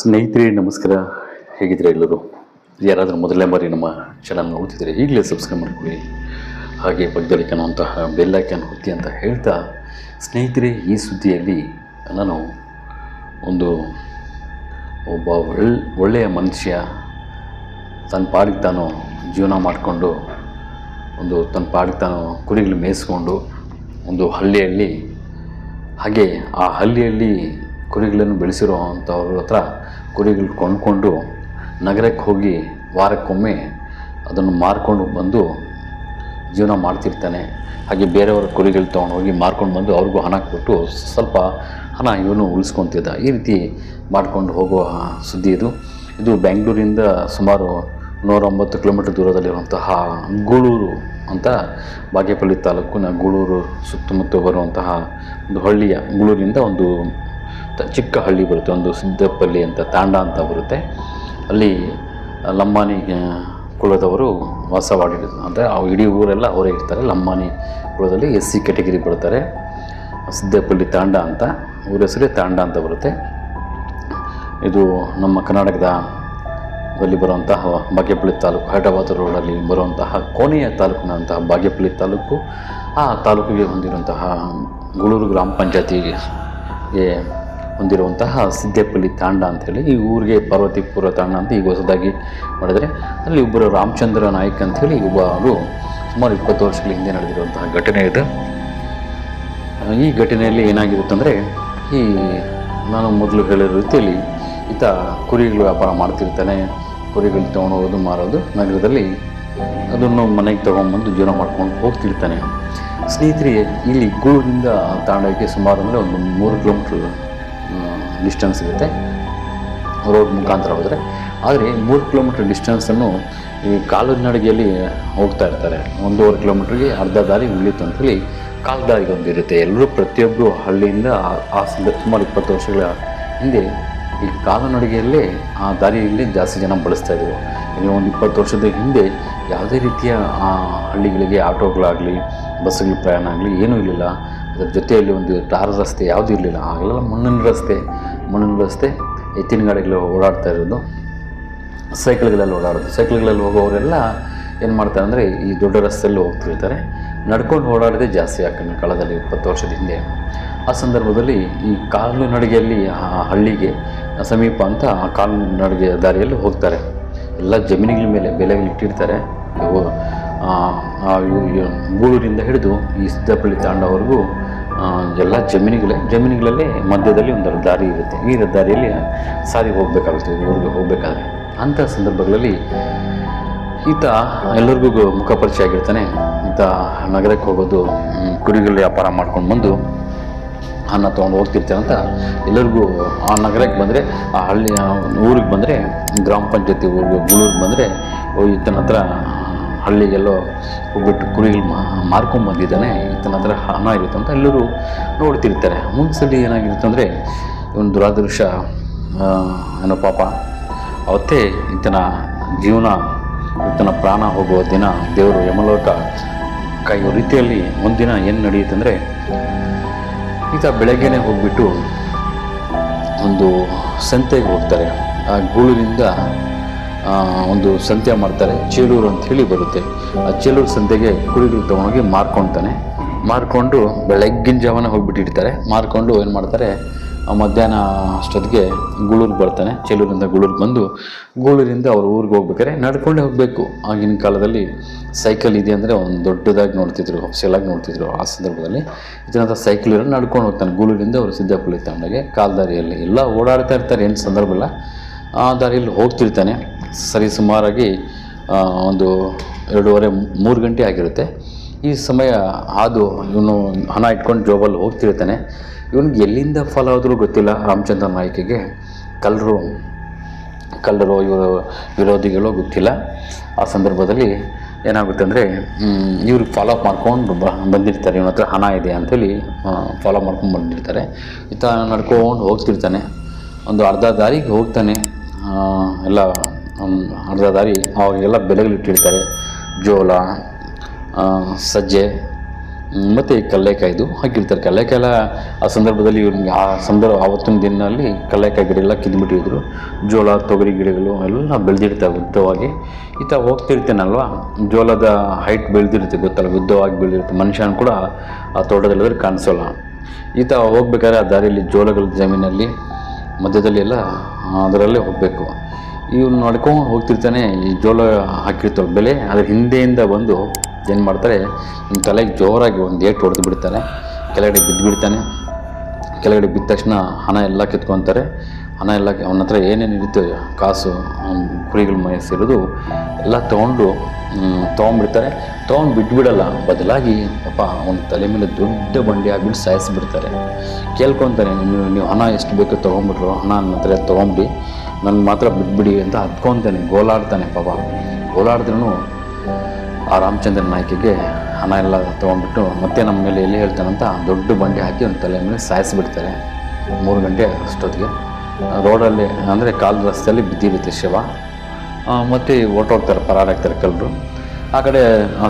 ಸ್ನೇಹಿತರೆ, ನಮಸ್ಕಾರ. ಹೇಗಿದ್ರೆ ಎಲ್ಲರೂ? ಯಾರಾದರೂ ಮೊದಲನೇ ಬಾರಿ ನಮ್ಮ ಚಾನಲ್ ನೋಡ್ತಿದ್ರೆ ಈಗಲೇ ಸಬ್ಸ್ಕ್ರೈಬ್ ಮಾಡ್ಕೊಳ್ಳಿ. ಹಾಗೆ ಪಕ್ಕದಲ್ಲಿ ಕಾಣುವಂತಹ ಬೆಲ್ ಐಕಾನ್ ಒತ್ತಿ ಅಂತ ಹೇಳ್ತಾ, ಸ್ನೇಹಿತರೆ, ಈ ಸುದ್ದಿಯಲ್ಲಿ ನಾನು ಒಂದು ಒಬ್ಬ ಒಳ್, ಒಳ್ಳೆಯ ಮನುಷ್ಯ, ತನ್ನ ಪಾಡಿಗೆ ತಾನು ಜೀವನ ಮಾಡಿಕೊಂಡು, ಒಂದು ತನ್ನ ಪಾಡಿಗೆ ತಾನು ಕುರಿಗಳು ಮೇಯಿಸ್ಕೊಂಡು, ಒಂದು ಹಳ್ಳಿಯಲ್ಲಿ, ಹಾಗೆ ಆ ಹಳ್ಳಿಯಲ್ಲಿ ಕುರಿಗಳನ್ನು ಬೆಳೆಸಿರೋ ಅಂಥವ್ರ ಹತ್ರ ಕುರಿಗಳು ಕೊಂಡ್ಕೊಂಡು ನಗರಕ್ಕೆ ಹೋಗಿ ವಾರಕ್ಕೊಮ್ಮೆ ಅದನ್ನು ಮಾರ್ಕೊಂಡು ಬಂದು ಜೀವನ ಮಾಡ್ತಿರ್ತಾನೆ. ಹಾಗೆ ಬೇರೆಯವರ ಕುರಿಗಳು ತೊಗೊಂಡು ಹೋಗಿ ಮಾರ್ಕೊಂಡು ಬಂದು ಅವ್ರಿಗೂ ಹಣ ಕೊಟ್ಟು ಸ್ವಲ್ಪ ಹಣ ಇವನು ಉಳಿಸ್ಕೊತಿದ್ದ. ಈ ರೀತಿ ಮಾಡ್ಕೊಂಡು ಹೋಗುವ ಸುದ್ದಿ ಇದು. ಇದು ಬೆಂಗಳೂರಿಂದ ಸುಮಾರು ನೂರೊಂಬತ್ತು ಕಿಲೋಮೀಟರ್ ದೂರದಲ್ಲಿರುವಂತಹ ಗೂಳೂರು ಅಂತ ಬಾಗೇಪಲ್ಲಿ ತಾಲೂಕಿನ ಗೂಳೂರು ಸುತ್ತಮುತ್ತ ಬರುವಂತಹ ಒಂದು ಹಳ್ಳಿಯ ಗೂಳೂರಿಂದ ಒಂದು ಚಿಕ್ಕ ಹಳ್ಳಿ ಬರುತ್ತೆ, ಒಂದು ಸಿದ್ದಪ್ಪಲ್ಲಿ ಅಂತ ತಾಂಡ ಅಂತ ಬರುತ್ತೆ. ಅಲ್ಲಿ ಲಂಬಾನಿ ಕುಳದವರು ವಾಸವಾಗಿರೋದು ಅಂದರೆ ಇಡೀ ಊರೆಲ್ಲ ಅವರೇ ಇರ್ತಾರೆ ಲಂಬಾನಿ ಕುಳದಲ್ಲಿ ಎಸ್ ಸಿ ಕೆಟಗರಿ ಬರ್ತಾರೆ ಸಿದ್ದೇಪಲ್ಲಿ ತಾಂಡ ಅಂತ, ಊರ ಹೆಸರೇ ತಾಂಡ ಅಂತ ಬರುತ್ತೆ. ಇದು ನಮ್ಮ ಕರ್ನಾಟಕದ ಅಲ್ಲಿ ಬರುವಂತಹ ಬಾಗೇಪಲ್ಲಿ ತಾಲೂಕು, ಹೈದರಾಬಾದ್ ರೋಡಲ್ಲಿ ಬರುವಂತಹ ಕೋಣೆಯ ತಾಲೂಕಿನಂತಹ ಬಾಗೇಪಲ್ಲಿ ತಾಲೂಕು. ಆ ತಾಲೂಕಿಗೆ ಹೊಂದಿರುವಂತಹ ಗುಳೂರು ಗ್ರಾಮ ಪಂಚಾಯತಿಗೆ ಹೊಂದಿರುವಂತಹ ಸಿದ್ದೇಪಲ್ಲಿ ತಾಂಡ ಅಂಥೇಳಿ ಈ ಊರಿಗೆ ಪಾರ್ವತಿಪುರ ತಾಂಡ ಅಂತ ಈಗ ಹೊಸದಾಗಿ ಮಾಡಿದರೆ ಅಲ್ಲಿ ಒಬ್ಬರು ರಾಮಚಂದ್ರ ನಾಯ್ಕ್ ಅಂಥೇಳಿ ಒಬ್ಬರು ಸುಮಾರು ಇಪ್ಪತ್ತು ವರ್ಷಗಳ ಹಿಂದೆ ನಡೆದಿರುವಂತಹ ಘಟನೆ ಇದೆ. ಈ ಘಟನೆಯಲ್ಲಿ ಏನಾಗಿರುತ್ತಂದರೆ ಈ ನಾನು ಮೊದಲು ಹೇಳಿರೋ ರೀತಿಯಲ್ಲಿ ಈತ ಕುರಿಗಳು ವ್ಯಾಪಾರ ಮಾಡ್ತಿರ್ತಾನೆ, ಕುರಿಗಳು ತೊಗೊಂಡೋಗೋದು ಮಾರೋದು, ನಗರದಲ್ಲಿ ಅದನ್ನು ಮನೆಗೆ ತೊಗೊಂಬಂದು ಜೀವನ ಮಾಡ್ಕೊಂಡು ಹೋಗ್ತಿರ್ತಾನೆ. ಸ್ನೇಹಿತರಿಗೆ ಇಲ್ಲಿ ಗೂಳಿಂದ ತಾಂಡಕ್ಕೆ ಸುಮಾರು ಅಂದರೆ ಒಂದು ಮೂರು ಕಿಲೋಮೀಟ್ರ್ ಡಿಸ್ಟೆನ್ಸ್ ಇರುತ್ತೆ. ರೋಡ್ ಮುಖಾಂತರ ಹೋದರೆ. ಆದರೆ ಮೂರು ಕಿಲೋಮೀಟ್ರ್ ಡಿಸ್ಟೆನ್ಸನ್ನು ಈ ಕಾಲುನಡಿಗೆಯಲ್ಲಿ ಹೋಗ್ತಾ ಇರ್ತಾರೆ. ಒಂದೂವರೆ ಕಿಲೋಮೀಟ್ರಿಗೆ ಅರ್ಧ ದಾರಿ ಉಳಿತು ಅಂತೇಳಿ ಕಾಲು ದಾರಿಗೆ ಒಂದಿರುತ್ತೆ. ಎಲ್ಲರೂ ಪ್ರತಿಯೊಬ್ಬರು ಹಳ್ಳಿಯಿಂದ ಆ- ಸುಮಾರು ಇಪ್ಪತ್ತು ವರ್ಷಗಳ ಹಿಂದೆ ಈ ಕಾಲುನಡಿಗೆಯಲ್ಲೇ ಆ ದಾರಿಯಲ್ಲಿ ಜಾಸ್ತಿ ಜನ ಬಳಸ್ತಾ ಇದ್ದರು ಇನ್ನು ಒಂದು ಇಪ್ಪತ್ತು ವರ್ಷದ ಹಿಂದೆ ಯಾವುದೇ ರೀತಿಯ ಹಳ್ಳಿಗಳಿಗೆ ಆಟೋಗಳಾಗಲಿ, ಬಸ್ಸುಗಳ ಪ್ರಯಾಣ ಆಗಲಿ ಏನೂ ಇರಲಿಲ್ಲ ಅದರ ಜೊತೆಯಲ್ಲಿ ಒಂದು ಟಾರ್ ರಸ್ತೆ ಯಾವುದೂ ಇರಲಿಲ್ಲ ಆಗಲೆಲ್ಲ ಮಣ್ಣಿನ ರಸ್ತೆ ಮಣ್ಣಿನ ರಸ್ತೆ, ಎತ್ತಿನ ಗಾಡಿಗಳು ಓಡಾಡ್ತಾ ಇರೋದು, ಸೈಕಲ್ಗಳಲ್ಲಿ ಓಡಾಡೋದು. ಸೈಕಲ್ಗಳಲ್ಲಿ ಹೋಗೋರೆಲ್ಲ ಏನು ಮಾಡ್ತಾರೆ ಅಂದರೆ ಈ ದೊಡ್ಡ ರಸ್ತೆಯಲ್ಲಿ ಹೋಗ್ತಿರ್ತಾರೆ. ನಡ್ಕೊಂಡು ಓಡಾಡೋದೇ ಜಾಸ್ತಿ ಆಗಿನ ಕಾಲದಲ್ಲಿ ಇಪ್ಪತ್ತು ವರ್ಷದ ಹಿಂದೆ. ಆ ಸಂದರ್ಭದಲ್ಲಿ ಈ ಕಾಲು ನಡಿಗೆಯಲ್ಲಿ ಆ ಹಳ್ಳಿಗೆ ಸಮೀಪ ಅಂತ ಆ ಕಾಲು ನಡಿಗೆ ದಾರಿಯಲ್ಲಿ ಹೋಗ್ತಾರೆ. ಎಲ್ಲ ಜಮೀನುಗಳ ಮೇಲೆ ಬೆಲೆಗಳು ಇಟ್ಟಿರ್ತಾರೆ. ಗೂಳೂರಿಂದ ಹಿಡಿದು ಈ ಸಿದ್ದಪಳ್ಳಿ ತಾಂಡವರೆಗೂ ಎಲ್ಲ ಜಮೀನುಗಳೇ ಜಮೀನುಗಳಲ್ಲೇ ಮಧ್ಯದಲ್ಲಿ ಒಂದು ದಾರಿ ಇರುತ್ತೆ. ಈ ದಾರಿಯಲ್ಲಿ ಸಾರಿ ಹೋಗಬೇಕಾಗುತ್ತೆ, ಊರಿಗೆ ಹೋಗಬೇಕಾದ್ರೆ. ಅಂಥ ಸಂದರ್ಭಗಳಲ್ಲಿ ಈತ ಎಲ್ಲರಿಗೂ ಮುಖ ಪರಿಚಯ ಆಗಿರ್ತಾನೆ. ಈತ ನಗರಕ್ಕೆ ಹೋಗೋದು ಕುರಿಗಳ ವ್ಯಾಪಾರ ಮಾಡ್ಕೊಂಡು ಬಂದು ಅನ್ನ ತೊಗೊಂಡು ಹೋಗ್ತಿರ್ತಾನೆ ಅಂತ ಎಲ್ಲರಿಗೂ ಆ ನಗರಕ್ಕೆ ಬಂದರೆ, ಆ ಹಳ್ಳಿ ಊರಿಗೆ ಬಂದರೆ, ಗ್ರಾಮ ಪಂಚಾಯತಿ ಊರಿಗೆ ಗುಳೂರಿಗೆ ಬಂದರೆ ಈತನ ಹತ್ರ ಹಳ್ಳಿಗೆಲ್ಲೋ ಹೋಗ್ಬಿಟ್ಟು ಕುರಿಗಳು ಮಾರ್ಕೊಂಬಂದಿದ್ದಾನೆ ಈತನ ಹತ್ರ ಹಣ ಇರುತ್ತೆ ಅಂತ ಎಲ್ಲರೂ ನೋಡ್ತಿರ್ತಾರೆ. ಮುಂದ್ಸಲಿ ಏನಾಗಿರುತ್ತೆ ಅಂದರೆ ಇವನು ದುರಾದೃಶ ಏನೋ ಪಾಪ. ಅವತ್ತೇ ಈತನ ಜೀವನ ಈತನ ಪ್ರಾಣ ಹೋಗುವ ದಿನ ದೇವರು ಯಮಲೋಕ ಕಾಯುವ ರೀತಿಯಲ್ಲಿ ಒಂದಿನ ಏನು ನಡೆಯುತ್ತೆ ಅಂದರೆ ಈತ ಬೆಳಗ್ಗೆನೆ ಹೋಗ್ಬಿಟ್ಟು ಒಂದು ಸಂತೆಗೆ ಹೋಗ್ತಾರೆ. ಆ ಗೂಳೂರಿಂದ ಆ, ಒಂದು ಸಂತೆ ಮಾಡ್ತಾರೆ. ಚೇಳೂರು ಅಂತ ಹೇಳಿ ಬರುತ್ತೆ. ಆ ಚೇಳೂರು ಸಂತೆಗೆ ಕುರಿಗಳು ತಗೊಂಡೋಗಿ ಮಾರ್ಕೊಳ್ತಾನೆ ಮಾರ್ಕೊಂಡು ಬೆಳಗ್ಗಿನ ಜಾವನ ಹೋಗ್ಬಿಟ್ಟಿರ್ತಾರೆ. ಮಾರ್ಕೊಂಡು ಏನು ಮಾಡ್ತಾರೆ ಮಧ್ಯಾಹ್ನ ಅಷ್ಟೊತ್ತಿಗೆ ಗೂಳೂರಿಗೆ ಬರ್ತಾನೆ. ಚೇಳೂರಿಂದ ಗೂಳೂರಿಗೆ ಬಂದು ಗೂಳೂರಿಂದ ಅವ್ರ ಊರಿಗೆ ಹೋಗ್ಬೇಕಾದ್ರೆ ನಡ್ಕೊಂಡೇ ಹೋಗಬೇಕು. ಆಗಿನ ಕಾಲದಲ್ಲಿ ಸೈಕಲ್ ಇದೆ ಅಂದರೆ ಒಂದು ದೊಡ್ಡದಾಗಿ ನೋಡ್ತಿದ್ರು ಸೆಲಾಗಿ ನೋಡ್ತಿದ್ರು ಆ ಸಂದರ್ಭದಲ್ಲಿ. ಇದನ್ನ ಸೈಕಲ್ ಇರೋ ನಡ್ಕೊಂಡು ಹೋಗ್ತಾನೆ. ಗೂಳೂರಿಂದ ಅವರು ಸಿದ್ದಾಪುಳಿ ತಾಂಡಗೆ ಕಾಲ್ದಾರಿಯಲ್ಲಿ ಎಲ್ಲ ಓಡಾಡ್ತಾ ಇರ್ತಾರೆ. ಏನು ಸಂದರ್ಭ ಇಲ್ಲ. ಆ ದಾರಿಯಲ್ಲಿ ಹೋಗ್ತಿರ್ತಾನೆ. ಸರಿ ಸುಮಾರಾಗಿ ಒಂದು ಎರಡೂವರೆ, ಮೂರು ಗಂಟೆ ಆಗಿರುತ್ತೆ. ಈ ಸಮಯ ಆದು ಇವನು ಹಣ ಇಟ್ಕೊಂಡು ಜೋಬಲ್ಲಿ ಹೋಗ್ತಿರ್ತಾನೆ. ಇವನಿಗೆ ಎಲ್ಲಿಂದ ಫಾಲೋ ಆದರೂ ಗೊತ್ತಿಲ್ಲ. ರಾಮಚಂದ್ರ ನಾಯ್ಕಿಗೆ ಕಲ್ಲರು ಕಲ್ಲರು ಇವರು ವಿರೋಧಿಗಳು ಗೊತ್ತಿಲ್ಲ. ಆ ಸಂದರ್ಭದಲ್ಲಿ ಏನಾಗುತ್ತೆ ಅಂದರೆ ಇವ್ರಿಗೆ ಫಾಲೋ ಅಪ್ ಮಾಡ್ಕೊಂಡು ಬ, ಬಂದಿರ್ತಾರೆ. ಇವನ ಹತ್ರ ಹಣ ಇದೆ ಅಂಥೇಳಿ ಫಾಲೋ ಮಾಡ್ಕೊಂಡು ಬಂದಿರ್ತಾರೆ. ಈತ ನಡ್ಕೊಂಡು ಹೋಗ್ತಿರ್ತಾನೆ. ಒಂದು ಅರ್ಧ ದಾರಿಗೆ ಹೋಗ್ತಾನೆ. ಎಲ್ಲ ಅರ್ಧ ದಾರಿ ಅವಾಗೆಲ್ಲ ಬೆಲೆಗಳು ಇಟ್ಟಿರ್ತಾರೆ. ಜೋಳ ಸಜ್ಜೆ ಮತ್ತು ಕಲ್ಲೇಕಾಯ್ದು ಹಾಕಿರ್ತಾರೆ. ಕಲ್ಲೇಕಾಯಿ ಎಲ್ಲ ಆ ಸಂದರ್ಭದಲ್ಲಿ ಇವ್ರಿಗೆ ಆ ಸಂದರ್ಭ ಆವತ್ತಿನ ದಿನದಲ್ಲಿ ಕಲ್ಲೇಕಾಯಿ ಗಿಡ ಎಲ್ಲ ಕಿದ್ಬಿಟ್ಟಿದ್ರು. ಜೋಳ, ತೊಗರಿ ಗಿಡಗಳು ಎಲ್ಲ ಬೆಳೆದಿರ್ತವೆ ಉದ್ದವಾಗಿ ಈತ ಹೋಗ್ತಿರ್ತೇನಲ್ವ? ಜೋಳದ ಹೈಟ್ ಬೆಳೆದಿರುತ್ತೆ, ಗೊತ್ತಲ್ಲ ಉದ್ದವಾಗಿ ಬೆಳೆದಿರುತ್ತೆ. ಮನುಷ್ಯನ ಕೂಡ ಆ ತೋಟದಲ್ಲಿ ಕಾಣಿಸೋಲ್ಲ. ಈತ ಹೋಗ್ಬೇಕಾದ್ರೆ ಆ ದಾರಿಯಲ್ಲಿ ಜೋಳಗಳ ಜಮೀನಲ್ಲಿ ಮಧ್ಯದಲ್ಲಿ ಎಲ್ಲ ಅದರಲ್ಲೇ ಹೋಗಬೇಕು. ಇವ್ನು ನಡ್ಕೊಂಡು ಹೋಗ್ತಿರ್ತಾನೆ, ಈ ಜೋಳ ಹಾಕಿರ್ತಾವೆ ಬೆಲೆ. ಅದ್ರ ಹಿಂದೆಯಿಂದ ಬಂದು ಏನು ಮಾಡ್ತಾರೆ ನಿಮ್ಮ ತಲೆಗೆ ಜೋರಾಗಿ ಒಂದು ಏಟು ಹೊಡೆದು ಬಿಡ್ತಾನೆ ಕೆಳಗಡೆ ಬಿದ್ದು ಬಿಡ್ತಾನೆ ಕೆಳಗಡೆ ಬಿದ್ದ ತಕ್ಷಣ ಹಣ ಎಲ್ಲ ಕಿತ್ಕೊತಾರೆ. ಹಣ ಎಲ್ಲ ಅವನ ಹತ್ರ ಏನೇನು ಇರುತ್ತೆ, ಕಾಸು ಕುರಿಗಳು ಮೈಸಿರೋದು ಎಲ್ಲ ತೊಗೊಂಡು ತೊಗೊಂಡ್ಬಿಡ್ತಾರೆ. ತೊಗೊಂಡು ಬಿಟ್ಬಿಡಲ್ಲ, ಬದಲಾಗಿ ಪಾಪ ಅವನ ತಲೆ ಮೇಲೆ ದೊಡ್ಡ ಬಂಡಿ ಆಗಿಬಿಟ್ಟು ಸಾಯಿಸಿಬಿಡ್ತಾರೆ. ಕೇಳ್ಕೊತಾರೆ ನೀವು ನೀವು ಹಣ ಎಷ್ಟು ಬೇಕೋ ತೊಗೊಂಬಿಟ್ರು, ಹಣ ನನ್ನ ಹತ್ರ ತೊಗೊಂಬಿಡಿ ನನ್ನ ಮಾತ್ರ ಬಿಟ್ಬಿಡಿ ಅಂತ ಹತ್ಕೊತಾನೆ, ಗೋಲಾಡ್ತಾನೆ ಪಾಪ. ಗೋಲಾಡಿದ್ರೂ ಆ ರಾಮಚಂದ್ರ ನಾಯಕಿಗೆ ಹಣ ಎಲ್ಲ ತೊಗೊಂಡ್ಬಿಟ್ಟು ಮತ್ತೆ ನಮ್ಮ ಮೇಲೆ ಎಲ್ಲಿ ಹೇಳ್ತಾನಂತ ದೊಡ್ಡ ಬಂಡಿ ಹಾಕಿ ಒಂದು ತಲೆ ಮೇಲೆ ಸಾಯಿಸಿಬಿಡ್ತಾರೆ. ಮೂರು ಗಂಟೆ ಅಷ್ಟೊತ್ತಿಗೆ. ರೋಡಲ್ಲಿ ಅಂದರೆ ಕಾಲು ರಸ್ತೆಯಲ್ಲಿ ಬಿದ್ದಿರುತ್ತೆ ಶಿವ. ಮತ್ತು ಹೊರ್ಟೋಗ್ತಾರೆ ಪರಾರಾಗ್ತಾರೆ ಕೆಲವರು. ಆ ಕಡೆ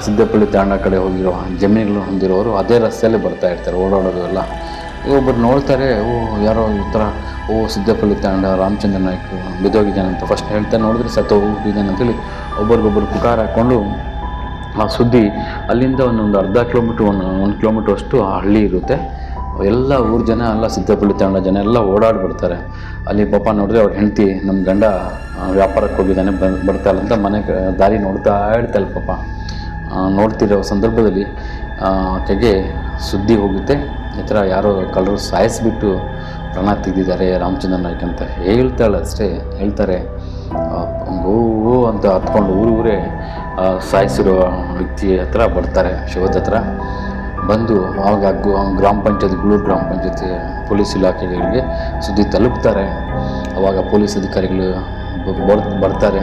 ಸಿದ್ದಪಳ್ಳಿ ತಾಂಡ ಕಡೆ ಹೋಗಿರೋ ಜಮೀನುಗಳು ಹೊಂದಿರೋರು ಅದೇ ರಸ್ತೆಯಲ್ಲಿ ಬರ್ತಾ ಇರ್ತಾರೆ, ಓಡಾಡೋದು ಎಲ್ಲ. ಒಬ್ಬರು ನೋಡ್ತಾರೆ, ಓ, ಯಾರೋ ಈ ಥರ, ಓ, ಸಿದ್ದಪಳ್ಳಿ ತಾಂಡ, ರಾಮಚಂದ್ರ ನಾಯ್ಕ ಅಂತ ಫಸ್ಟ್ ಹೇಳ್ತಾ ನೋಡಿದ್ರೆ ಸತ್ತು ಹೋಗಿದ್ದಾನೆ ಅಂತೇಳಿ ಒಬ್ರಿಗೊಬ್ರು ಪುಕಾರ ಹಾಕ್ಕೊಂಡು ಆ ಸುದ್ದಿ ಅಲ್ಲಿಂದ ಒಂದೊಂದು ಅರ್ಧ ಕಿಲೋಮೀಟ್ರ್ ಒಂದು ಒಂದು ಕಿಲೋಮೀಟ್ರ್ ಅಷ್ಟು ಆ ಹಳ್ಳಿ ಇರುತ್ತೆ. ಎಲ್ಲ ಊರು ಜನ, ಎಲ್ಲ ಸಿದ್ದಪಳ್ಳಿ ತಾಂಡ ಜನ ಎಲ್ಲ ಓಡಾಡ್ಬಿಡ್ತಾರೆ ಅಲ್ಲಿ ಪಾಪ ನೋಡಿದ್ರೆ ಅವ್ರ ಹೆಂಡತಿ ನಮ್ಮ ಗಂಡ ವ್ಯಾಪಾರಕ್ಕೆ ಹೋಗಿದ್ದಾನೆ ಬರ್ತಾ ಇಲ್ಲ ಅಂತ ಮನೆ ದಾರಿ ನೋಡ್ತಾ ಇರ್ತಾಳೆ ಪಾಪ. ನೋಡ್ತಿರೋ ಸಂದರ್ಭದಲ್ಲಿ ಆಕೆಗೆ ಸುದ್ದಿ ಹೋಗುತ್ತೆ. ಈ ಥರ ಯಾರೋ ಕಳ್ಳರು ಸಾಯಿಸಿಬಿಟ್ಟು ಪ್ರಾಣ ತೆಗೆದಿದ್ದಾರೆ ರಾಮಚಂದ್ರ ನಾಯ್ಕ ಅಂತ ಹೇಳ್ತಾಳೆ ಅಷ್ಟೇ. ಹೇಳ್ತಾರೆ ಓ ಓ ಅಂತ ಹತ್ಕೊಂಡು ಊರು ಊರೇ ಸಾಯಿಸಿರೋ ವ್ಯಕ್ತಿ ಹತ್ರ ಬರ್ತಾರೆ, ಶಿವದ ಹತ್ರ. ಬಂದು ಆವಾಗ ಗ್ರಾಮ ಪಂಚಾಯತ್, ಗೂಳೂರು ಗ್ರಾಮ ಪಂಚಾಯತ್ ಪೊಲೀಸ್ ಇಲಾಖೆಗಳಿಗೆ ಸುದ್ದಿ ತಲುಪ್ತಾರೆ. ಅವಾಗ ಪೊಲೀಸ್ ಅಧಿಕಾರಿಗಳು ಬರ್ತಾರೆ,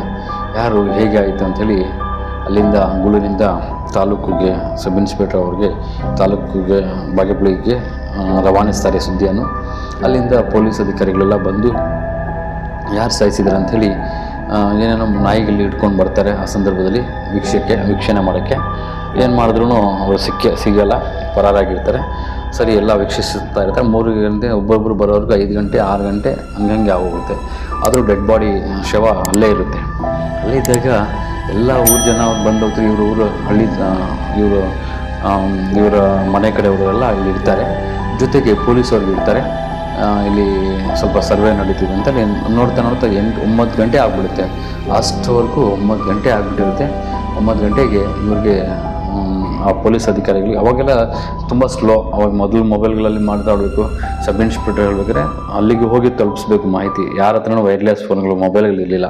ಯಾರು ಹೇಗೆ ಆಯಿತು ಅಂಥೇಳಿ ಅಲ್ಲಿಂದ ಅಂಗೂಳಿನಿಂದ ತಾಲೂಕಿಗೆ ಸಬ್ ಇನ್ಸ್ಪೆಕ್ಟರ್ ಅವ್ರಿಗೆ, ತಾಲೂಕಿಗೆ, ಬಾಗೇಪಳ್ಳಿಗೆ ರವಾನಿಸ್ತಾರೆ ಸುದ್ದಿಯನ್ನು ಅಲ್ಲಿಂದ ಪೊಲೀಸ್ ಅಧಿಕಾರಿಗಳೆಲ್ಲ ಬಂದು ಯಾರು ಸಾಯಿಸಿದ್ರು ಅಂಥೇಳಿ ಏನೇನೋ ನಾಯಿಗಳು ಇಟ್ಕೊಂಡು ಬರ್ತಾರೆ ಆ ಸಂದರ್ಭದಲ್ಲಿ ವೀಕ್ಷಕ್ಕೆ ವೀಕ್ಷಣೆ ಮಾಡೋಕ್ಕೆ. ಏನು ಮಾಡಿದ್ರು ಅವರು ಸಿಕ್ಕೇ, ಸಿಗೋಲ್ಲ, ಪರಾರಾಗಿರ್ತಾರೆ. ಸರಿ, ಎಲ್ಲ ವೀಕ್ಷಿಸ್ತಾ ಇರ್ತಾರೆ. ಮೂರು ಗಂಟೆ ಒಬ್ಬೊಬ್ಬರು ಬರೋರ್ಗೆ ಐದು ಗಂಟೆ, ಆರು ಗಂಟೆ ಹಂಗಂಗೆ ಆಗೋಗುತ್ತೆ. ಆದರೂ ಡೆಡ್ ಬಾಡಿ ಶವ ಅಲ್ಲೇ ಇರುತ್ತೆ. ಅಲ್ಲೇ ಇದ್ದಾಗ ಎಲ್ಲ ಊರು ಜನ ಅವ್ರು ಬಂದವ್ರು ಇವರು ಊರು, ಹಳ್ಳಿ ಇವರು ಇವರ ಮನೆ ಕಡೆಯವರೆಲ್ಲ ಇಲ್ಲಿ ಇರ್ತಾರೆ. ಜೊತೆಗೆ ಪೊಲೀಸವ್ರಿಗೆ ಇರ್ತಾರೆ. ಇಲ್ಲಿ ಸ್ವಲ್ಪ ಸರ್ವೆ ನಡೀತಿದೆ ಅಂತ ನೋಡ್ತಾ ನೋಡ್ತಾ ಎಂಟು, ಒಂಬತ್ತು ಗಂಟೆ ಆಗ್ಬಿಡುತ್ತೆ. ಅಷ್ಟವರೆಗೂ ಒಂಬತ್ತು ಗಂಟೆ ಆಗಿಬಿಟ್ಟಿರುತ್ತೆ. ಒಂಬತ್ತು ಗಂಟೆಗೆ ಇವ್ರಿಗೆ ಆ ಪೊಲೀಸ್ ಅಧಿಕಾರಿಗಳಿಗೆ ಅವಾಗೆಲ್ಲ ತುಂಬ ಸ್ಲೋ ಅವಾಗ ಮೊದಲು ಮೊಬೈಲ್ಗಳಲ್ಲಿ ಮಾತಾಡಬೇಕು ಸಬ್ ಇನ್ಸ್ಪೆಕ್ಟರ್ ಹೇಳ್ಬೇಕಾದ್ರೆ ಅಲ್ಲಿಗೆ ಹೋಗಿ ತಲುಪಿಸ್ಬೇಕು ಮಾಹಿತಿ. ಯಾರ ಹತ್ರನೂ ವೈರ್ಲೆಸ್ ಫೋನ್ಗಳು ಮೊಬೈಲ್ಗಳು ಇರಲಿಲ್ಲ.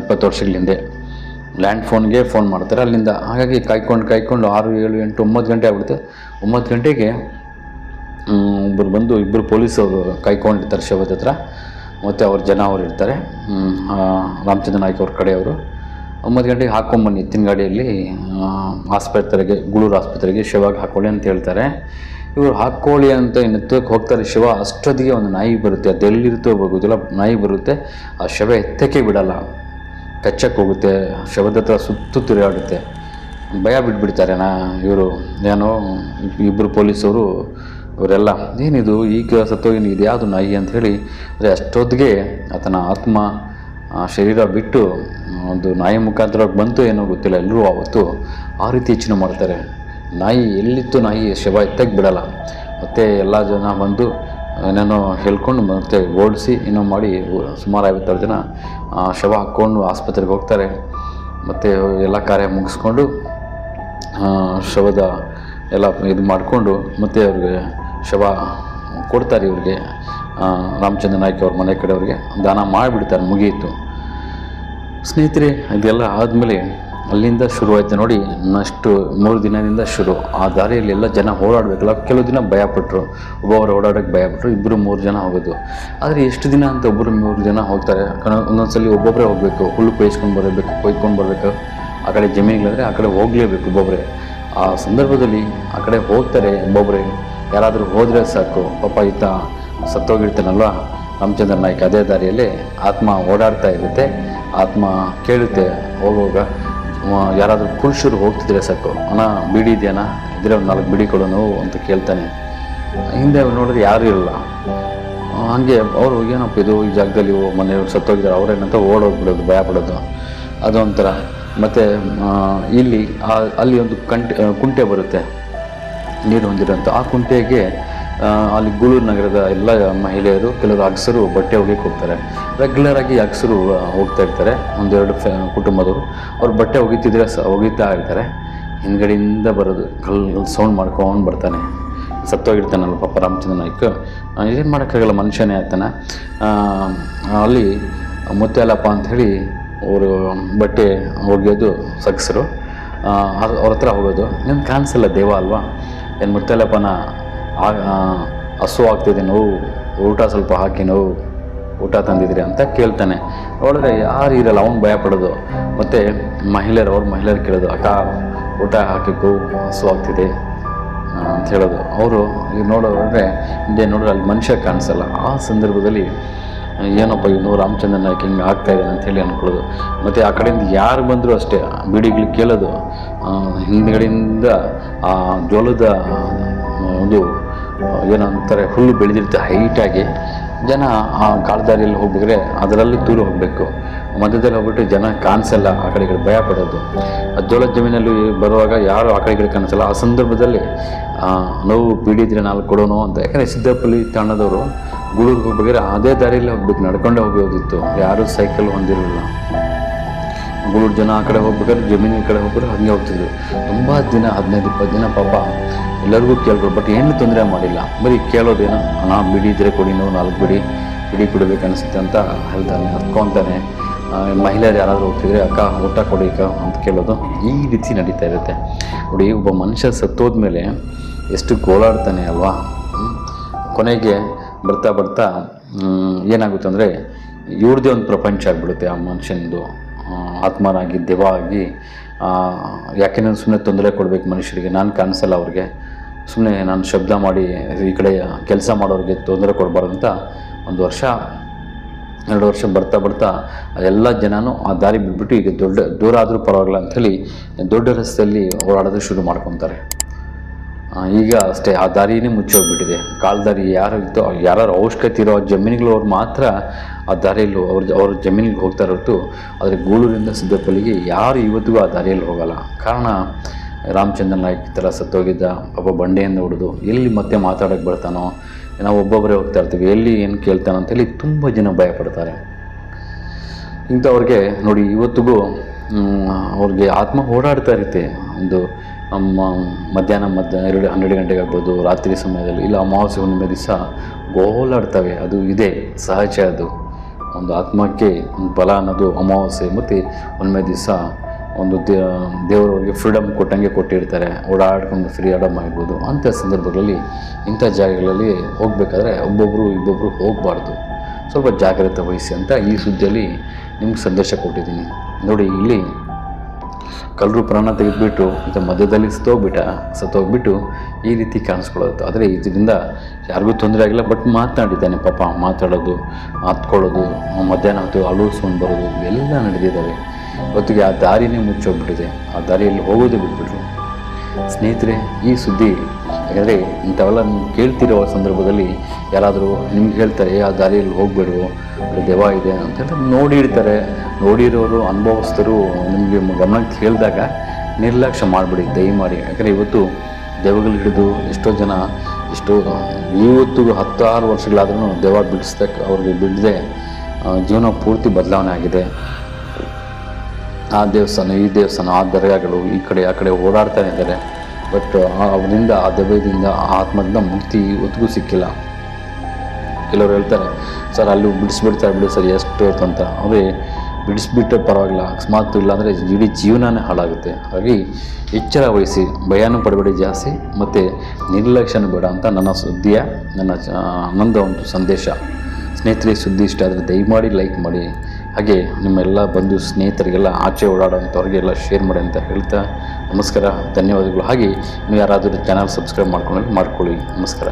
ಇಪ್ಪತ್ತು ವರ್ಷಗಳ ಹಿಂದೆ. ಲ್ಯಾಂಡ್ ಫೋನ್ಗೆ ಫೋನ್ ಮಾಡ್ತಾರೆ. ಅಲ್ಲಿಂದ ಹಾಗಾಗಿ ಕಾಯ್ಕೊಂಡು ಕಾಯ್ಕೊಂಡು ಆರು, ಏಳು, ಎಂಟು, ಒಂಬತ್ತು ಗಂಟೆ ಆಗ್ಬಿಡುತ್ತೆ. ಒಂಬತ್ತು ಗಂಟೆಗೆ ಒಬ್ಬರು ಬಂದು ಇಬ್ಬರು ಪೊಲೀಸವರು ಕಾಯ್ಕೊಂಡಿರ್ತಾರೆ ಶವದ ಹತ್ರ. ಮತ್ತು ಅವ್ರ ಜನ ಅವ್ರು ಇರ್ತಾರೆ. ರಾಮಚಂದ್ರ ನಾಯ್ಕ ಅವ್ರ ಕಡೆಯವರು ಒಂಬತ್ತು ಗಂಟೆಗೆ ಹಾಕ್ಕೊಂಬನ್ನಿ ಎತ್ತಿನ ಗಾಡಿಯಲ್ಲಿ ಆಸ್ಪತ್ರೆಗೆ, ಗುಳೂರು ಆಸ್ಪತ್ರೆಗೆ ಶಿವಾಗ ಹಾಕ್ಕೊಳ್ಳಿ ಅಂತ ಹೇಳ್ತಾರೆ. ಇವರು ಹಾಕ್ಕೊಳ್ಳಿ ಅಂತ ಎತ್ತಕ್ಕೆ ಹೋಗ್ತಾರೆ ಶಿವ. ಅಷ್ಟೊತ್ತಿಗೆ ಒಂದು ನಾಯಿ ಬರುತ್ತೆ. ಅದೆಲ್ಲಿರುತ್ತೋ ಗೊತ್ತಿಲ್ಲ ನಾಯಿ ಬರುತ್ತೆ. ಆ ಶವ ಎತ್ತಕ್ಕೆ ಬಿಡಲ್ಲ. ಕಚ್ಚಕ್ಕೆ ಹೋಗುತ್ತೆ ಹತ್ರ ಸುತ್ತು ತಿರುಗಾಡುತ್ತೆ ಭಯ ಬಿಟ್ಬಿಡ್ತಾರೆ ನಾ, ಇವರು. ಏನೋ ಇಬ್ಬರು ಪೊಲೀಸವರು ಇವರೆಲ್ಲ ಏನಿದು ಈಗ ಸತ್ತೋಗಿ ಇದು ಯಾವುದು ನಾಯಿ? ಅಂತ ಹೇಳಿ, ಅಂದರೆ ಅಷ್ಟೊತ್ತಿಗೆ ಆತನ ಆತ್ಮ ಶರೀರ ಬಿಟ್ಟು, ಒಂದು ನಾಯಿ ಮುಖಾಂತರವಾಗಿ ಬಂತು ಏನೋ ಗೊತ್ತಿಲ್ಲ ಎಲ್ಲರೂ ಆವತ್ತು ಆ ರೀತಿ ಹೆಚ್ಚಿನ ಮಾಡ್ತಾರೆ. ನಾಯಿ ಎಲ್ಲಿತ್ತು ನಾಯಿ, ಶವ ಎತ್ತಕ್ಕೆ ಬಿಡಲ್ಲ. ಮತ್ತು ಎಲ್ಲ ಜನ ಬಂದು ಏನೇನೋ ಹೇಳ್ಕೊಂಡು ಮತ್ತೆ ಓಡಿಸಿ ಏನೋ ಮಾಡಿ ಸುಮಾರು ಐವತ್ತಾರು ಜನ ಶವ ಹಾಕ್ಕೊಂಡು ಆಸ್ಪತ್ರೆಗೆ ಹೋಗ್ತಾರೆ. ಮತ್ತು ಎಲ್ಲ ಕಾರ್ಯ ಮುಗಿಸ್ಕೊಂಡು ಶವದ ಎಲ್ಲ ಇದು ಮಾಡಿಕೊಂಡು ಮತ್ತೆ ಅವ್ರಿಗೆ ಶವ ಕೊಡ್ತಾರೆ ಇವ್ರಿಗೆ. ರಾಮಚಂದ್ರ ನಾಯ್ಕ ಅವ್ರ ಮನೆ ಕಡೆಯವ್ರಿಗೆ. ದಾನ ಮಾಡಿಬಿಡ್ತಾರೆ ಮುಗಿಯಿತು. ಸ್ನೇಹಿತರೆ, ಇದೆಲ್ಲ ಆದಮೇಲೆ ಅಲ್ಲಿಂದ ಶುರುವಾಯಿತು ನೋಡಿ ನಷ್ಟು ಮೂರು ದಿನದಿಂದ ಶುರು. ಆ ದಾರಿಯಲ್ಲಿ ಎಲ್ಲ ಜನ ಓಡಾಡಬೇಕಲ್ಲ ಕೆಲವು ದಿನ ಭಯಪಟ್ಟರು ಒಬ್ಬೊಬ್ಬರು ಓಡಾಡೋಕ್ಕೆ ಭಯಪಟ್ಟರು ಇಬ್ಬರು ಮೂರು ಜನ ಹೋಗೋದು. ಆದರೆ ಎಷ್ಟು ದಿನ ಅಂತ ಒಬ್ಬರು ಮೂರು ಜನ ಹೋಗ್ತಾರೆ. ಒಂದೊಂದ್ಸಲಿ ಒಬ್ಬೊಬ್ಬರೇ ಹೋಗಬೇಕು, ಹುಲ್ಲು ಕೊಯ್ಸ್ಕೊಂಡು ಬರಬೇಕು, ಕೊಯ್ಕೊಂಡು ಬರಬೇಕು. ಆ ಕಡೆ ಜಮೀನುಗಳಂದರೆ ಆ ಕಡೆ ಹೋಗಲೇಬೇಕು ಒಬ್ಬೊಬ್ಬರೇ ಆ ಸಂದರ್ಭದಲ್ಲಿ ಆ ಕಡೆ ಹೋಗ್ತಾರೆ ಒಬ್ಬೊಬ್ಬರೇ ಯಾರಾದರೂ ಹೋದರೆ ಸಾಕು, ಪಾಪ ಈತ ಸತ್ತೋಗಿರ್ತಾನಲ್ಲ. ರಾಮಚಂದ್ರ ನಾಯ್ಕ ಅದೇ ದಾರಿಯಲ್ಲಿ ಆತ್ಮ ಓಡಾಡ್ತಾ ಇರುತ್ತೆ, ಆತ್ಮ ಕೇಳುತ್ತೆ, ಹೋಗುವಾಗ ಯಾರಾದರೂ ಪುರುಷರು ಹೋಗ್ತಿದ್ರೆ ಸಾಕು. ಅಣ್ಣ, ಬಿಡಿ ಇದೆಯಣ್ಣ? ಇದ್ರೆ ಒಂದು ನಾಲ್ಕು ಬಿಡಿ ಕೊಡೋ ನೋವು ಅಂತ ಕೇಳ್ತಾನೆ. ಹಿಂದೆ ನೋಡಿದ್ರೆ ಯಾರೂ ಇರಲ್ಲ. ಹಾಗೆ ಅವರು ಏನಪ್ಪ ಇದು ಈ ಜಾಗದಲ್ಲಿ ಮನೆಯವ್ರು ಸತ್ತೋಗಿದ್ದಾರೆ ಅವ್ರೇನಂತ ಓಡೋಗ್ಬಿಡೋದು, ಭಯ ಪಡೋದು. ಅದೊಂಥರ. ಮತ್ತು ಇಲ್ಲಿ ಅಲ್ಲಿ ಒಂದು ಕಂಟೆ ಕುಂಟೆ ಬರುತ್ತೆ. ನೀರು ಹೊಂದಿರೋಂಥ ಆ ಕುಂಟೆಗೆ ಅಲ್ಲಿ ಗೂಳೂರು ನಗರದ ಎಲ್ಲ ಮಹಿಳೆಯರು ಕೆಲವರು ಅಗಸರು ಬಟ್ಟೆ ಒಗೆಯಕ್ಕೆ ಹೋಗ್ತಾರೆ. ರೆಗ್ಯುಲರ್ ಆಗಿ ಅಗಸರು ಹೋಗ್ತಾ ಇರ್ತಾರೆ. ಒಂದೆರಡು ಫ್ಯಾ ಕುಟುಂಬದವರು. ಅವ್ರು ಬಟ್ಟೆ ಒಗಿತಿದ್ರೆ ಸ ಒಗಿತಾ ಇರ್ತಾರೆ. ಹಿಂದ್ಗಡೆಯಿಂದ ಬರೋದು ಕಲ್ ಸೌಂಡ್ ಮಾಡ್ಕೊಂಡು ಬರ್ತಾನೆ. ಸತ್ತೋಗಿರ್ತಾನಲ್ಲ ಪಾಪ ರಾಮಚಂದ್ರ ನಾಯ್ಕ ಏನು ಮಾಡೋಕ್ಕಾಗಲ್ಲ ಮನುಷ್ಯನೇ ಆಗ್ತಾನೆ. ಅಲ್ಲಿ ಮುತ್ಯಾಲಪ್ಪ ಅಂಥೇಳಿ ಅವರು ಬಟ್ಟೆ ಒಗೆಯೋದು ಸಗಸರು. ಅವ್ರ ಹತ್ರ ಹೋಗೋದು. ನಿಮ್ಗೆ ಕಾಣಿಸಲ್ಲ ದೇವ ಅಲ್ವಾ? ಏನು ಆ, ಹಸು ಆಗ್ತಿದೆ ನೋವು, ಊಟ ಸ್ವಲ್ಪ ಹಾಕಿ ನೋವು, ಊಟ ತಂದಿದ್ರಿ ಅಂತ ಕೇಳ್ತಾನೆ. ಅವಳಿಗೆ ಯಾರು ಇರಲ್ಲ, ಅವನು ಭಯ ಪಡೋದು. ಮತ್ತು ಮಹಿಳೆಯರು, ಅವ್ರ ಮಹಿಳೆಯರು ಕೇಳೋದು, ಅಕ್ಕ, ಊಟ ಹಾಕಿಕ್ಕು ಹಸು ಆಗ್ತಿದೆ ಅಂತ ಹೇಳೋದು. ಅವರು ಈಗ ನೋಡೋದ್ರೆ ಹಿಂದೆ ನೋಡಿದ್ರೆ ಅಲ್ಲಿ ಮನುಷ್ಯ ಕಾಣಿಸಲ್ಲ. ಆ ಸಂದರ್ಭದಲ್ಲಿ, ಏನಪ್ಪ, ಇವನು ರಾಮಚಂದ್ರನ ನಾಯ್ಕ ಹಿಂಗೆ ಆಗ್ತಾ ಇದ್ದಾನೆ? ಅಂತೇಳಿ ಅಂದ್ಕೊಳ್ಳೋದು ಮತ್ತು ಆ ಕಡೆಯಿಂದ ಯಾರು ಬಂದರೂ ಅಷ್ಟೇ ಬಿಡಿಗಳು ಕೇಳೋದು. ಹಿಂದ್ಗಡೆಯಿಂದ ಆ ಜೋಲದ ಒಂದು ಏನಂತಾರೆ ಹುಲ್ಲು ಬೆಳೆದಿರುತ್ತೆ ಹೈಟಾಗಿ ಜನ ಆ ಕಾಲ್ದಾರಿಯಲ್ಲಿ ಹೋಗ್ಬೇಕಾದ್ರೆ ಅದರಲ್ಲೂ ತೂರು ಹೋಗಬೇಕು. ಮಧ್ಯದಲ್ಲಿ ಹೋಗ್ಬಿಟ್ಟು ಜನ ಕಾಣಿಸಲ್ಲ, ಆ ಕಡೆ ಈ ಕಡೆ ಭಯ ಪಡೋದು. ಜೋಳದ ಜಮೀನಲ್ಲಿ ಬರುವಾಗ ಯಾರು ಆ ಕಡೆ ಈ ಕಡೆ ಕಾಣಿಸಲ್ಲ. ಆ ಸಂದರ್ಭದಲ್ಲಿ ನೋವು ಪೀಡಿದ್ರೆ ನಾಲ್ಕು ಕೊಡೋನು ಅಂತ. ಯಾಕಂದರೆ ಸಿದ್ದಪ್ಪಲ್ಲಿ ತಾಣದವರು ಗೂಳೂರಿಗೆ ಹೋಗ್ಬೇಕಾದ್ರೆ ಅದೇ ದಾರಿಯಲ್ಲಿ ಹೋಗ್ಬೇಕು, ನಡ್ಕೊಂಡೇ ಹೋಗೋದಿತ್ತು ಯಾರೂ ಸೈಕಲ್ ಹೊಂದಿರಲಿಲ್ಲ. ಗೂಳೂರು ಜನ ಆ ಕಡೆ ಹೋಗ್ಬೇಕಾದ್ರೆ ಜಮೀನಿನ ಕಡೆ ಹೋಗ್ಬೇಕಾದ್ರೆ ಹಾಗೆ ಹೋಗ್ತಿದ್ರು ತುಂಬ ದಿನ, ಹದಿನೈದು, ಇಪ್ಪತ್ತು ದಿನ ಪಾಪ ಎಲ್ಲರಿಗೂ ಕೇಳಿದ್ರು ಬಟ್ ಏನು ತೊಂದರೆ ಮಾಡಿಲ್ಲ. ಬರೀ ಕೇಳೋದೇನು ಹಣ ಬಿಡಿ, ಇದ್ರೆ ಕೊಡಿ, ನೋವು ನಾಲ್ಕು ಬಿಡಿ ಬಿಡಿ ಕೊಡಬೇಕು ಅನಿಸುತ್ತೆ ಅಂತ ಹೇಳ್ತಾನೆ ಹತ್ಕೊತಾನೆ ಮಹಿಳೆಯರು ಯಾರಾದರೂ ಹೋಗ್ತಿದ್ರೆ, ಅಕ್ಕ, ಊಟ ಕೊಡಿ, ಅಕ್ಕ, ಅಂತ ಕೇಳೋದು ಈ ರೀತಿ ನಡೀತಾ ಇರುತ್ತೆ. ನೋಡಿ, ಒಬ್ಬ ಮನುಷ್ಯ ಸತ್ತೋದ್ಮೇಲೆ ಎಷ್ಟು ಗೋಳಾಡ್ತಾನೆ ಅಲ್ವಾ? ಕೊನೆಗೆ ಬರ್ತಾ ಬರ್ತಾ ಏನಾಗುತ್ತೆ ಅಂದರೆ ಇವ್ರದ್ದೇ ಒಂದು ಪ್ರಪಂಚ ಆಗಿಬಿಡುತ್ತೆ ಆ ಮನುಷ್ಯನದು ಆತ್ಮನಾಗಿ ದೇವ ಆಗಿ ಯಾಕೆ ನಾನು ಸುಮ್ಮನೆ ತೊಂದರೆ ಕೊಡಬೇಕು ಮನುಷ್ಯರಿಗೆ, ನಾನು ಕಾಣಿಸಲ್ಲ ಅವ್ರಿಗೆ. ಸುಮ್ಮನೆ ನಾನು ಶಬ್ದ ಮಾಡಿ ಈ ಕಡೆ ಕೆಲಸ ಮಾಡೋರಿಗೆ ತೊಂದರೆ ಕೊಡಬಾರ್ದು ಅಂತ ಒಂದು ವರ್ಷ, ಎರಡು ವರ್ಷ ಬರ್ತಾ ಬರ್ತಾ ಎಲ್ಲ ಜನನೂ ಆ ದಾರಿ ಬಿಟ್ಬಿಟ್ಟು ಈಗ ದೊಡ್ಡ, ದೂರ ಆದರೂ ಪರವಾಗಿಲ್ಲ ಅಂಥೇಳಿ ದೊಡ್ಡ ರಸ್ತೆಯಲ್ಲಿ ಓಡಾಡೋದು ಶುರು ಮಾಡ್ಕೊತಾರೆ. ಈಗ ಅಷ್ಟೇ, ಆ ದಾರಿನೇ ಮುಚ್ಚೋಗ್ಬಿಟ್ಟಿದೆ. ಕಾಲ್ ದಾರಿ ಯಾರು ಇತ್ತು ಯಾರು ಅವಶ್ಯಕತೆ ಇರೋ ಜಮೀನುಗಳು ಅವ್ರು ಮಾತ್ರ ಆ ದಾರಿಯಲ್ಲಿ ಅವ್ರ ಅವ್ರ ಜಮೀನಿಗೆ ಹೋಗ್ತಾ ಇರೋದು ಆದರೆ ಗೂಳೂರಿಂದ ಸಿದ್ದಪ್ಪಲ್ಲಿಗೆ ಯಾರು ಇವತ್ತಿಗೂ ಆ ದಾರಿಯಲ್ಲಿ ಹೋಗಲ್ಲ. ಕಾರಣ, ರಾಮಚಂದ್ರ ನಾಯ್ಕ ಥರ ಸತ್ತೋಗಿದ್ದ ಪಾಪ ಬಂಡೆಯಿಂದ ಹೊಡೆದು ಎಲ್ಲಿ ಮತ್ತೆ ಮಾತಾಡೋಕ್ಕೆ ಬರ್ತಾನೋ, ನಾವು ಒಬ್ಬೊಬ್ಬರೇ ಹೋಗ್ತಾ ಇರ್ತೀವಿ, ಎಲ್ಲಿ ಏನು ಕೇಳ್ತಾನೋ ಅಂತೇಳಿ ತುಂಬ ಜನ ಭಯಪಡ್ತಾರೆ. ಇಂಥವ್ರಿಗೆ ನೋಡಿ, ಇವತ್ತಿಗೂ ಅವ್ರಿಗೆ ಆತ್ಮ ಓಡಾಡ್ತಾ ಇರುತ್ತೆ. ಒಂದು ನಮ್ಮ ಮಧ್ಯಾಹ್ನ ಮಧ್ಯಾಹ್ನ ಎರಡು, ಹನ್ನೆರಡು ಗಂಟೆಗೆ ಆಗ್ಬೋದು, ರಾತ್ರಿ ಸಮಯದಲ್ಲಿ. ಇಲ್ಲ ಅಮಾವಾಸ್ಯೆ ಹುಣ್ಣಿಮೆ ದಿವಸ ಗೋಲಾಡ್ತವೆ. ಅದು ಇದೆ, ಸಹಜ ಅದು. ಒಂದು ಆತ್ಮಕ್ಕೆ ಒಂದು ಬಲ ಅನ್ನೋದು ಅಮಾವಾಸ್ಯೆ. ಮತ್ತು ಹುಣ್ಣಿಮೆ ದಿವಸ ಒಂದು ದೇ ಅವರಿಗೆ ಫ್ರೀಡಮ್ ಕೊಟ್ಟಂಗೆ ಕೊಟ್ಟಿರ್ತಾರೆ. ಓಡಾಡ್ಕೊಂಡು ಫ್ರೀಡಮ್ ಆಗ್ಬೋದು. ಅಂಥ ಸಂದರ್ಭಗಳಲ್ಲಿ, ಇಂಥ ಜಾಗಗಳಲ್ಲಿ ಹೋಗಬೇಕಾದ್ರೆ ಒಬ್ಬೊಬ್ಬರು ಇಬ್ಬೊಬ್ಬರು ಹೋಗಬಾರ್ದು. ಸ್ವಲ್ಪ ಜಾಗ್ರತೆ ವಹಿಸಿ ಅಂತ ಈ ಸುದ್ದಿಯಲ್ಲಿ ನಿಮ್ಗೆ ಸಂದೇಶ ಕೊಟ್ಟಿದ್ದೀನಿ. ನೋಡಿ, ಇಲ್ಲಿ ಕಳ್ಳರು ಪ್ರಾಣ ತೆಗೆದುಬಿಟ್ಟು ಮತ್ತು ಮಧ್ಯದಲ್ಲಿ ಸತ್ತೋಗ್ಬಿಟ್ಟ, ಸತ್ತೋಗ್ಬಿಟ್ಟು ಈ ರೀತಿ ಕಾಣಿಸ್ಕೊಳ್ಳೋದು. ಆದರೆ ಇದರಿಂದ ಯಾರಿಗೂ ತೊಂದರೆ ಆಗಿಲ್ಲ, ಬಟ್ ಮಾತನಾಡಿದ್ದಾನೆ ಪಾಪ. ಮಾತಾಡೋದು ಹತ್ಕೊಳ್ಳೋದು ಮಧ್ಯಾಹ್ನ ಹೊತ್ತು ಅಳುಸ್ಕೊಂಡು ಬರೋದು ಎಲ್ಲ ನಡೆದಿದ್ದಾವೆ. ಇವತ್ತಿಗೆ ಆ ದಾರಿನೇ ಮುಚ್ಚೋಗ್ಬಿಟ್ಟಿದೆ. ಆ ದಾರಿಯಲ್ಲಿ ಹೋಗೋದೇ ಬಿಟ್ಬಿಟ್ರು. ಸ್ನೇಹಿತರೆ, ಈ ಸುದ್ದಿ ಯಾಕಂದರೆ ಇಂಥವೆಲ್ಲ ನೀವು ಕೇಳ್ತಿರೋ ಸಂದರ್ಭದಲ್ಲಿ ಯಾರಾದರೂ ನಿಮ್ಗೆ ಹೇಳ್ತಾರೆ "ಏ, ಆ ದಾರಿಯಲ್ಲಿ ಹೋಗಬೇಡು ದೆವ ಇದೆ ಅಂತ ಹೇಳಿ ನೋಡಿರ್ತಾರೆ ನೋಡಿರೋರು ಅನುಭವಸ್ಥರು ನಿಮಗೆ ಗಮನಕ್ಕೆ ಹೇಳಿದಾಗ ನಿರ್ಲಕ್ಷ್ಯ ಮಾಡಿಬಿಡಿ ದಯಮಾಡಿ ಯಾಕಂದರೆ ಇವತ್ತು ದೆವಗಳು ಹಿಡಿದು ಎಷ್ಟೋ ಜನ ಎಷ್ಟೋ ಇವತ್ತು ಹತ್ತಾರು ವರ್ಷಗಳಾದ್ರೂ ದೆವ ಬಿಡಿಸ್ದಕ್ಕೆ ಅವ್ರಿಗೆ ಬಿಡದೆ ಜೀವನ ಪೂರ್ತಿ ಬದಲಾವಣೆ ಆಗಿದೆ. ಆ ದೇವಸ್ಥಾನ ಈ ದೇವಸ್ಥಾನ ಆ ದರ್ಗಾಗಳು ಈ ಕಡೆ ಆ ಕಡೆ ಓಡಾಡ್ತಾನೆ ಇದ್ದಾರೆ. ಬಟ್ ಅವನಿಂದ, ಆ ಆ ಆತ್ಮದಿಂದ ಮುಕ್ತಿ ಒತ್ತಿಗೂ ಸಿಕ್ಕಿಲ್ಲ. ಕೆಲವರು ಹೇಳ್ತಾರೆ, ಸರ್, ಅಲ್ಲಿ ಬಿಡಿಸ್ಬಿಡ್ತಾರೆ ಬಿಡಿ ಸರ್, ಎಷ್ಟು ಅಂತ. ಅವೇ ಬಿಡಿಸ್ಬಿಟ್ಟು ಪರವಾಗಿಲ್ಲ. ಅಕಸ್ಮಾತ್ ಇಲ್ಲಾಂದರೆ ಇಡೀ ಜೀವನನೇ ಹಾಳಾಗುತ್ತೆ. ಹಾಗಾಗಿ, ಎಚ್ಚರ ವಹಿಸಿ ಭಯನೂ ಪಡಬೇಡಿ ಜಾಸ್ತಿ, ಮತ್ತು ನಿರ್ಲಕ್ಷ್ಯನೂ ಬೇಡ ಅಂತ ನನ್ನ ಸುದ್ದಿಯ, ನನ್ನ ಆನಂದ ಒಂದು ಸಂದೇಶ. ಸ್ನೇಹಿತರಿಗೆ ಸುದ್ದಿ ಇಷ್ಟ ಆದರೆ ದಯಮಾಡಿ ಲೈಕ್ ಮಾಡಿ. ಹಾಗೆ, ನಿಮ್ಮೆಲ್ಲ ಬಂಧು ಸ್ನೇಹಿತರಿಗೆಲ್ಲ ಆಚೆ ಓಡಾಡೋಂಥವ್ರಿಗೆಲ್ಲ ಶೇರ್ ಮಾಡಿ ಅಂತ ಹೇಳ್ತಾ ನಮಸ್ಕಾರ ಧನ್ಯವಾದಗಳು. ಹಾಗೆ ನೀವು ಯಾರಾದರೂ ಚಾನಲ್ ಸಬ್ಸ್ಕ್ರೈಬ್ ಮಾಡ್ಕೊಂಡ್ರೆ ಮಾಡ್ಕೊಳ್ಳಿ. ನಮಸ್ಕಾರ.